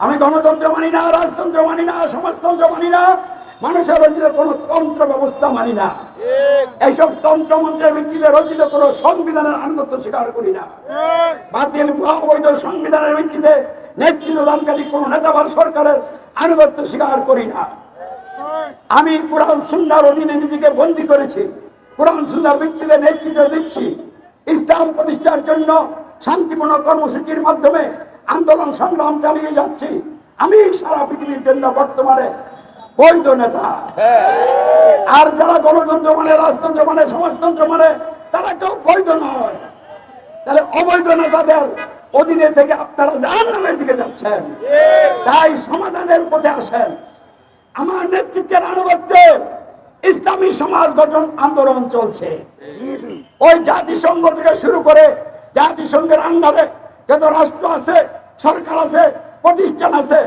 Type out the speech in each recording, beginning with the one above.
আমি গণতন্ত্র মানি না, রাজতন্ত্র মানি না, সমাজতন্ত্র মানি না, মানুষের রচিত কোনো তন্ত্র ব্যবস্থা মানি না। এইসব তন্ত্র মন্ত্রের ভিত্তিতে রচিত কোনো সংবিধানের আনুগত্য স্বীকার করি না। বাতিল অবৈধ সংবিধানের ভিত্তিতে নেতৃত্ব দানকারী কোন নেতা বা সরকারের আনুগত্য স্বীকার করি না। আমি কোরআন সুন্নার অধীনে নিজেকে বন্দী করেছি। কোরআন সুন্নার ভিত্তিতে নেতৃত্ব দিচ্ছি। ইসলাম প্রতিষ্ঠার জন্য শান্তিপূর্ণ কর্মসূচির মাধ্যমে আন্দোলন সংগ্রাম চালিয়ে যাচ্ছি। আমি সারা পৃথিবীর জন্য বর্তমানে বৈধ নেতা। আর যারা গণতন্ত্র মানে রাজতন্ত্র মানে সমাজতন্ত্র মানে তারা কেউ বৈধ নয়। তাহলে অবৈধ নেতাদের অধীনে থেকে আপনারা জাহান্নামের দিকে যাচ্ছেন। তাই সমাধানের পথে আসেন। আমার নেতৃত্বের আনুগত্যে ইসলামী সমাজ গঠন আন্দোলন চলছে। ওই জাতিসংঘ থেকে শুরু করে জাতিসংঘের আন্ডারে যত রাষ্ট্র আছে সরকার আছে প্রতিষ্ঠান আছে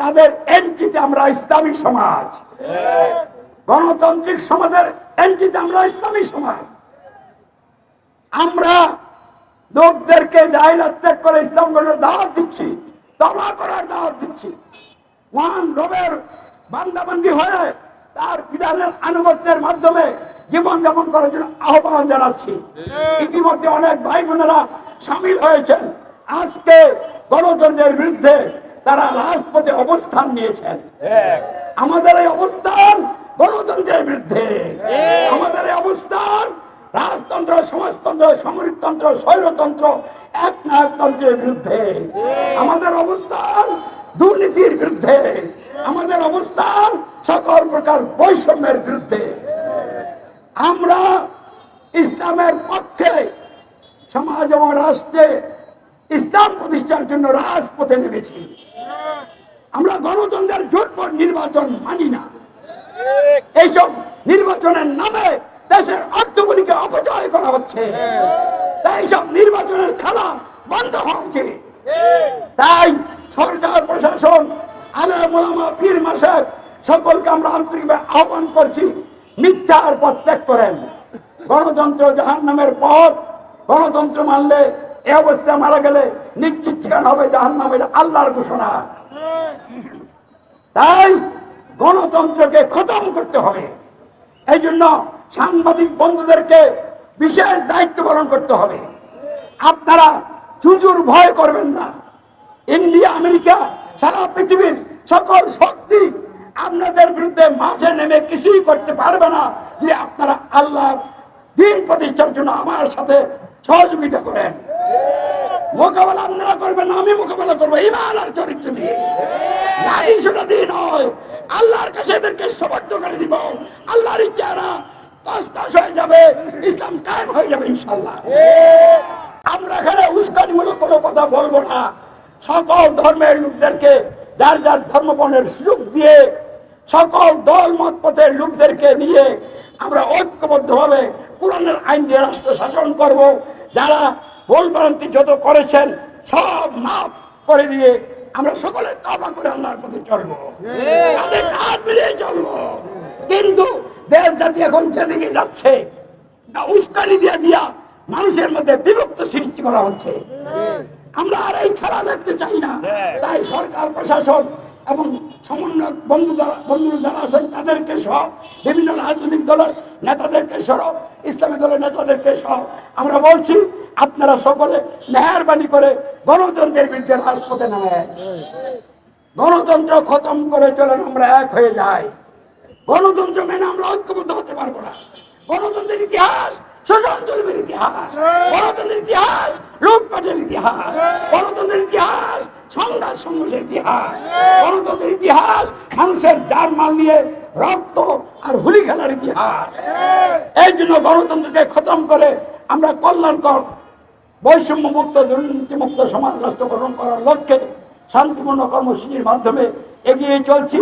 তাদের এন্ট্রিতে আমরা ইসলামী সমাজ। গণতান্ত্রিক সমাজের এন্ট্রিতে আমরা ইসলামী সমাজ। আমরা লোকদেরকে জাহিলাত ত্যাগ করে ইসলাম গ্রহণের দাওয়াত দিচ্ছি তবা করার দাওয়াত দিচ্ছি। মহান রবের বান্দাবান্দি হয়ে তার বিধানের আনুগত্যের মাধ্যমে জীবন যাপন করার জন্য আহ্বান জানাচ্ছি। ইতিমধ্যে অনেক ভাই বোনেরা সামিল হয়েছেন। আজকে গণতন্ত্রের বিরুদ্ধে তারা রাজপথে অবস্থান নিয়েছেন। আমাদের এই অবস্থান গণতন্ত্রের বিরুদ্ধে। আমাদের এই অবস্থান রাজতন্ত্র সমাজতন্ত্র সামরিকতন্ত্র স্বৈরতন্ত্র এক নায়কতন্ত্রের বিরুদ্ধে। আমাদের অবস্থান দুর্নীতির বিরুদ্ধে। আমাদের অবস্থান সকল প্রকার বৈষম্যের বিরুদ্ধে। আমরা ইসলামের পক্ষে সমাজ এবং রাষ্ট্রে ইসলাম প্রতিষ্ঠার জন্য রাজপথে নেমেছি। আমরা গণতন্ত্রের জোটপট নির্বাচন মানি না। এইসব নির্বাচনের নামে দেশের অর্থগুলিকে অপচয় করা হচ্ছে। তাই সব নির্বাচনের খেলা বন্ধ উচিত। তাই সরকার, প্রশাসন, আলমা পীর সকলকে আমরা আন্তরিকভাবে আহ্বান করছি, মিথ্যার পথ ত্যাগ করেন। গণতন্ত্র জাহান নামের পথ গণতন্ত্র মানলে এ অবস্থায় মারা গেলে নিশ্চিত ঠিকানা হবে জাহান নামের আল্লাহর ঘোষণা। তাই গণতন্ত্রকে খতম করতে হবে। এই জন্য সাংবাদিক বন্ধুদেরকে বিশেষ দায়িত্ব পালন করতে হবে। আপনারা চুজুর ভয় করবেন না। ইন্ডিয়া, আমেরিকা, সারা পৃথিবীর সকল শক্তি আপনাদের বিরুদ্ধে মাঝে নেমে কিছুই করতে পারবে না যে আপনারা আল্লাহ দিন প্রতিষ্ঠার জন্য আমার সাথে সহযোগিতা করেন। মোকাবেলা আপনারা করবেন, আমি মোকাবেলা করব। ইমান আর চরিত্র দিয়ে। সেটা দিয়ে নয়। আল্লাহর কাছে এদেরকে সমর্থ করে দিব। আল্লাহর ইচ্ছারা তস্তাস হয়ে যাবে, ইসলাম কায়েম হয়ে যাবে ইনশাল্লাহ আমরা এখানে উস্কানিমূলক কোনো কথা বলব না। সকল ধর্মের লোকদেরকে, যার যার ধর্মপণের সুযোগ দিয়ে, সকল দল, মত, পথের লোকদেরকে নিয়ে আমরা ঐক্যবদ্ধভাবে কোরআনের আইন দিয়ে রাষ্ট্র শাসন করব। যারা ভুলভ্রান্তি যত করেছেন সব মাফ করে দিয়ে আমরা সকলে তবা করে আল্লাহর পথে চলবো। কাঁধে কাঁধ মিলিয়ে চলবো। কিন্তু দেশ জাতি এখন যেদিকে যাচ্ছে না উস্কানি দিয়ে দিয়া মানুষের মধ্যে বিভক্ত সৃষ্টি করা হচ্ছে। আমরা আর এই খেলা দেখতে চাই না। তাই সরকার প্রশাসন এবং সমন্বয় বন্ধু বন্ধুরা যারা আছেন তাদেরকে সহ বিভিন্ন রাজনৈতিক দলের নেতাদেরকে সহ ইসলামী দলের নেতাদেরকে সহ আমরা বলছি আপনারা সকলে মেহরবানি করে গণতন্ত্রের বিরুদ্ধে রাজপথে নামে গণতন্ত্র খতম করে চলেন আমরা এক হয়ে যাই। গণতন্ত্র মেনে আমরা ঐক্যবদ্ধ হতে পারব না। গণতন্ত্রের ইতিহাস শোষণ ইতিহাস। গণতন্ত্রের ইতিহাস লুটপাটের ইতিহাস। গণতন্ত্রের ইতিহাস সংঘাত সংঘর্ষের ইতিহাস গণতন্ত্রের ইতিহাস, মানুষের যার মাল নিয়ে রক্ত আর হোলি খেলার ইতিহাস। এই জন্য গণতন্ত্রকে খতম করে আমরা কল্যাণকর বৈষম্য মুক্ত দুর্নীতিমুক্ত সমাজ রাষ্ট্র গঠন করার লক্ষ্যে শান্তিপূর্ণ কর্মসূচির মাধ্যমে এগিয়ে চলছি।